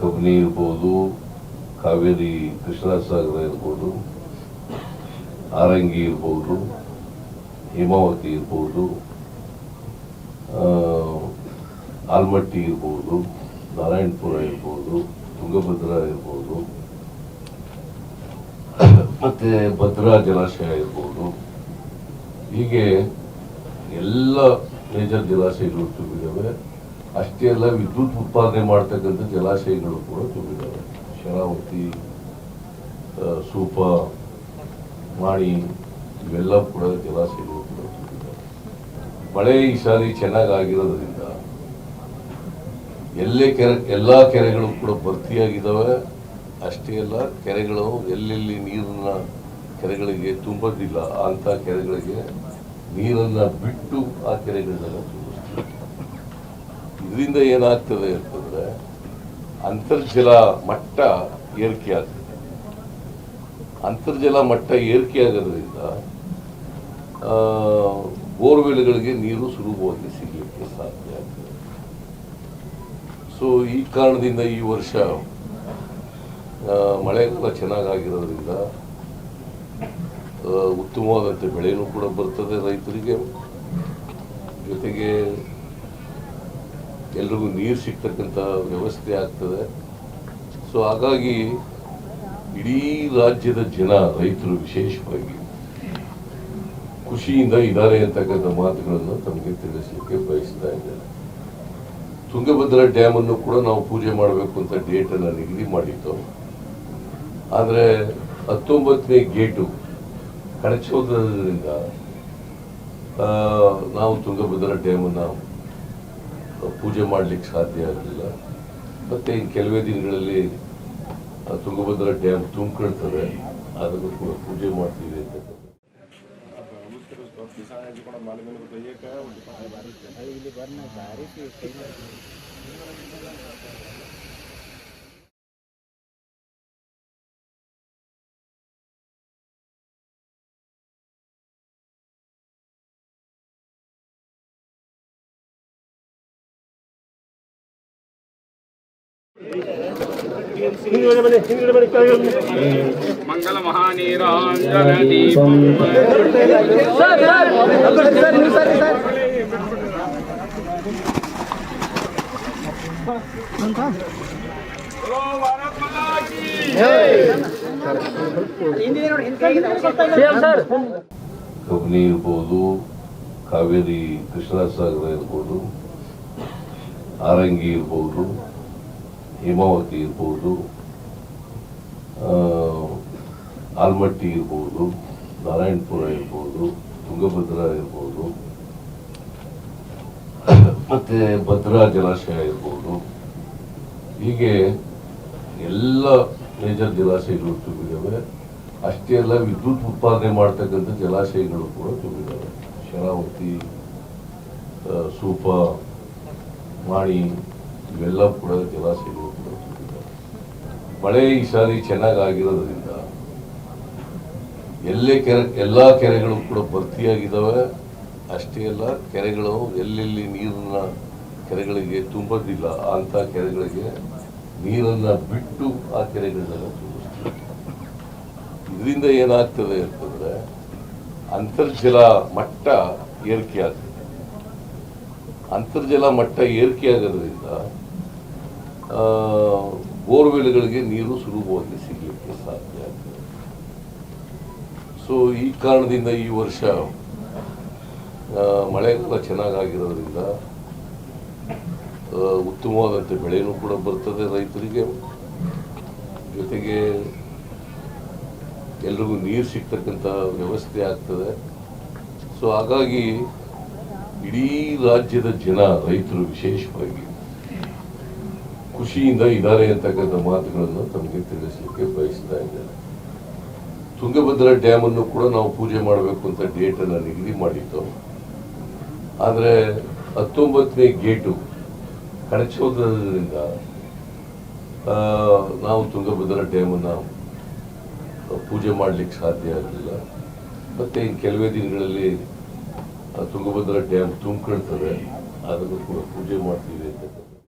ಕಬಿನಿ ಇರ್ಬೋದು, ಕಾವೇರಿ ಕೃಷ್ಣಸಾಗರ ಇರ್ಬೋದು, ಆರಂಗಿ ಇರ್ಬೋದು, ಹೇಮಾವತಿ ಇರ್ಬೋದು ಆಲ್ಮಟ್ಟಿ ಇರ್ಬೋದು, ನಾರಾಯಣಪುರ ಇರ್ಬೋದು, ತುಂಗಭದ್ರಾ ಇರ್ಬೋದು, ಮತ್ತು ಭದ್ರಾ ಜಲಾಶಯ ಇರ್ಬೋದು. ಹೀಗೆ ಎಲ್ಲ ಮೇಜರ್ ಜಲಾಶಯಗಳು ತುಂಬಿದ್ದಾವೆ. ಅಷ್ಟೇ ಅಲ್ಲ, ವಿದ್ಯುತ್ ಉತ್ಪಾದನೆ ಮಾಡ್ತಕ್ಕಂಥ ಜಲಾಶಯಗಳು ಕೂಡ ತುಂಬಿದ್ದಾವೆ ಶರಾವತಿ ಸೂಪ ಮಾಡಿ ಇವೆಲ್ಲ ಕೂಡ ಜಲಾಶಯಗಳು ಕೂಡ ತುಂಬಿದ್ದಾವೆ ಮಳೆ ಈ ಸಾರಿ ಚೆನ್ನಾಗಿ ಆಗಿರೋದ್ರಿಂದ ಎಲ್ಲೇ ಕೆರೆ, ಎಲ್ಲ ಕೆರೆಗಳು ಕೂಡ ಭರ್ತಿಯಾಗಿದ್ದಾವೆ ಅಷ್ಟೇ ಅಲ್ಲ, ಕೆರೆಗಳು ಎಲ್ಲೆಲ್ಲಿ ನೀರನ್ನ ಕೆರೆಗಳಿಗೆ ತುಂಬೋದಿಲ್ಲ ಅಂತ ಕೆರೆಗಳಿಗೆ ನೀರನ್ನ ಬಿಟ್ಟು ಆ ಕೆರೆಗಳನ್ನೆಲ್ಲ ತುಂಬಿಸ್ತೀವಿ ಇದರಿಂದ ಏನಾಗ್ತದೆ ಅಂತಂದ್ರೆ ಅಂತರ್ಜಲ ಮಟ್ಟ ಏರಿಕೆ ಆಗ್ತದೆ. ಅಂತರ್ಜಲ ಮಟ್ಟ ಏರಿಕೆ ಆಗೋದ್ರಿಂದ ಬೋರ್ವೆಲ್ಗಳಿಗೆ ನೀರು ಸುಲಭವಾಗಿ ಸಿಗಲಿಕ್ಕೆ ಸಾಧ್ಯ ಆಗ್ತದೆ. ಸೊ ಈ ಕಾರಣದಿಂದ ಈ ವರ್ಷ ಮಳೆಗಾಲ ಚೆನ್ನಾಗಾಗಿರೋದ್ರಿಂದ ಆ, ಉತ್ತಮವಾದಂಥ ಬೆಳೆಯೂ ಕೂಡ ಬರ್ತದೆ ರೈತರಿಗೆ. ಜೊತೆಗೆ ಎಲ್ರಿಗೂ ನೀರು ಸಿಗ್ತಕ್ಕಂಥ ವ್ಯವಸ್ಥೆ ಆಗ್ತದೆ. ಸೊ ಹಾಗಾಗಿ ಇಡೀ ರಾಜ್ಯದ ಜನ ರೈತರು ವಿಶೇಷವಾಗಿ ಖುಷಿಯಿಂದ ಇದ್ದಾರೆ ಅಂತಕ್ಕಂಥ ಮಾತುಗಳನ್ನು ತಮಗೆ ತಿಳಿಸಲಿಕ್ಕೆ ಬಯಸ್ತಾ ಇದ್ದಾರೆ ತುಂಗಭದ್ರಾ ಡ್ಯಾಮ್ ಅನ್ನು ಕೂಡ ನಾವು ಪೂಜೆ ಮಾಡಬೇಕು ಅಂತ ಡೇಟನ್ನು ನಿಗದಿ ಮಾಡಿತ್ತು ಆದರೆ ಹತ್ತೊಂಬತ್ತನೇ ಗೇಟು ಕಳಚೋದ್ರಿಂದ ಆ, ನಾವು ತುಂಗಭದ್ರಾ ಡ್ಯಾಮನ್ನು ಪೂಜೆ ಮಾಡಲಿಕ್ಕೆ ಸಾಧ್ಯ ಆಗಲಿಲ್ಲ. ಮತ್ತೆ ಇನ್ನು ಕೆಲವೇ ದಿನಗಳಲ್ಲಿ ತುಂಗಭದ್ರ ಡ್ಯಾಮ್ ತುಂಬಿಕೊಳ್ತದೆ. ಅದನ್ನು ಕೂಡ ಪೂಜೆ ಮಾಡ್ತೀವಿ ಅಂತ ಹಿಂದ್ಗಡೆ ಮಂಗಲ ಮಹಾನೀರಾಂಜನ ದೀಪಂ ಇರ್ಬೋದು ಕಾವೇರಿ ಕೃಷ್ಣಸಾಗರ ಇರ್ಬೋದು ಆರಂಗಿ ಇರ್ಬೋದು. ಹೇಮಾವತಿ ಇರ್ಬೋದು ಆಲ್ಮಟ್ಟಿ ಇರ್ಬೋದು, ನಾರಾಯಣಪುರ ಇರ್ಬೋದು, ತುಂಗಭದ್ರಾ ಇರ್ಬೋದು, ಮತ್ತು ಭದ್ರಾ ಜಲಾಶಯ ಇರ್ಬೋದು. ಹೀಗೆ ಎಲ್ಲ ಮೇಜರ್ ಜಲಾಶಯಗಳು ತುಂಬಿದ್ದಾವೆ ಅಷ್ಟೇ ಅಲ್ಲ, ವಿದ್ಯುತ್ ಉತ್ಪಾದನೆ ಮಾಡ್ತಕ್ಕಂಥ ಜಲಾಶಯಗಳು ಕೂಡ ತುಂಬಿದ್ದಾವೆ ಶರಾವತಿ ಸೂಪ, ಮಾಣಿ, ಇವೆಲ್ಲ ಕೂಡ ಜಲಾಶಯಗಳು ಮಳೆ ಈ ಸಾರಿ ಚೆನ್ನಾಗಿ ಆಗಿರೋದ್ರಿಂದ ಎಲ್ಲೇ ಕೆರೆ, ಎಲ್ಲ ಕೆರೆಗಳು ಕೂಡ ಭರ್ತಿಯಾಗಿದ್ದಾವೆ ಅಷ್ಟೇ ಅಲ್ಲ, ಕೆರೆಗಳು ಎಲ್ಲೆಲ್ಲಿ ನೀರನ್ನ ಕೆರೆಗಳಿಗೆ ತುಂಬೋದಿಲ್ಲ, ಅಂತ ಕೆರೆಗಳಿಗೆ ನೀರನ್ನ ಬಿಟ್ಟು ಆ ಕೆರೆಗಳನ್ನೆಲ್ಲ ತುಂಬಿಸ್ತೀವಿ ಇದರಿಂದ ಏನಾಗ್ತದೆ ಅಂತಂದರೆ ಅಂತರ್ಜಲ ಮಟ್ಟ ಏರಿಕೆ ಆಗ್ತದೆ. ಅಂತರ್ಜಲ ಮಟ್ಟ ಏರಿಕೆ ಆಗೋದ್ರಿಂದ ಬೋರ್ವೆಲ್ಗಳಿಗೆ ನೀರು ಸುಲಭವಾಗಿ ಸಿಗಲಿಕ್ಕೆ ಸಾಧ್ಯ ಆಗ್ತದೆ. ಸೊ ಈ ಕಾರಣದಿಂದ ಈ ವರ್ಷ ಮಳೆಗಾಲ ಚೆನ್ನಾಗಾಗಿರೋದ್ರಿಂದ ಆ, ಉತ್ತಮವಾದಂಥ ಬೆಳೆಯೂ ಕೂಡ ಬರ್ತದೆ ರೈತರಿಗೆ. ಜೊತೆಗೆ ಎಲ್ರಿಗೂ ನೀರು ಸಿಗ್ತಕ್ಕಂಥ ವ್ಯವಸ್ಥೆ ಆಗ್ತದೆ. ಸೊ ಹಾಗಾಗಿ ಇಡೀ ರಾಜ್ಯದ ಜನ ರೈತರು ವಿಶೇಷವಾಗಿ ಖುಷಿಯಿಂದ ಇದ್ದಾರೆ ಅಂತಕ್ಕಂಥ ಮಾತುಗಳನ್ನು ತಮಗೆ ತಿಳಿಸಲಿಕ್ಕೆ ಬಯಸ್ತಾ ಇದ್ದೇನೆ. ತುಂಗಭದ್ರಾ ಡ್ಯಾಮ್ ಅನ್ನು ಕೂಡ ನಾವು ಪೂಜೆ ಮಾಡಬೇಕು ಅಂತ ಡೇಟನ್ನು ನಿಗದಿ ಮಾಡಿತ್ತು ಆದರೆ ಹತ್ತೊಂಬತ್ತನೇ ಗೇಟು ಕಳಚೋದ್ರಿಂದ ಆ, ನಾವು ತುಂಗಭದ್ರಾ ಡ್ಯಾಮ್ ಅನ್ನ ಪೂಜೆ ಮಾಡ್ಲಿಕ್ಕೆ ಸಾಧ್ಯ ಆಗಲಿಲ್ಲ. ಮತ್ತೆ ಇನ್ನು ಕೆಲವೇ ದಿನಗಳಲ್ಲಿ ತುಂಗಭದ್ರಾ ಡ್ಯಾಮ್ ತುಂಬಿಕೊಳ್ತದೆ. ಅದನ್ನು ಕೂಡ ಪೂಜೆ ಮಾಡ್ತೀವಿ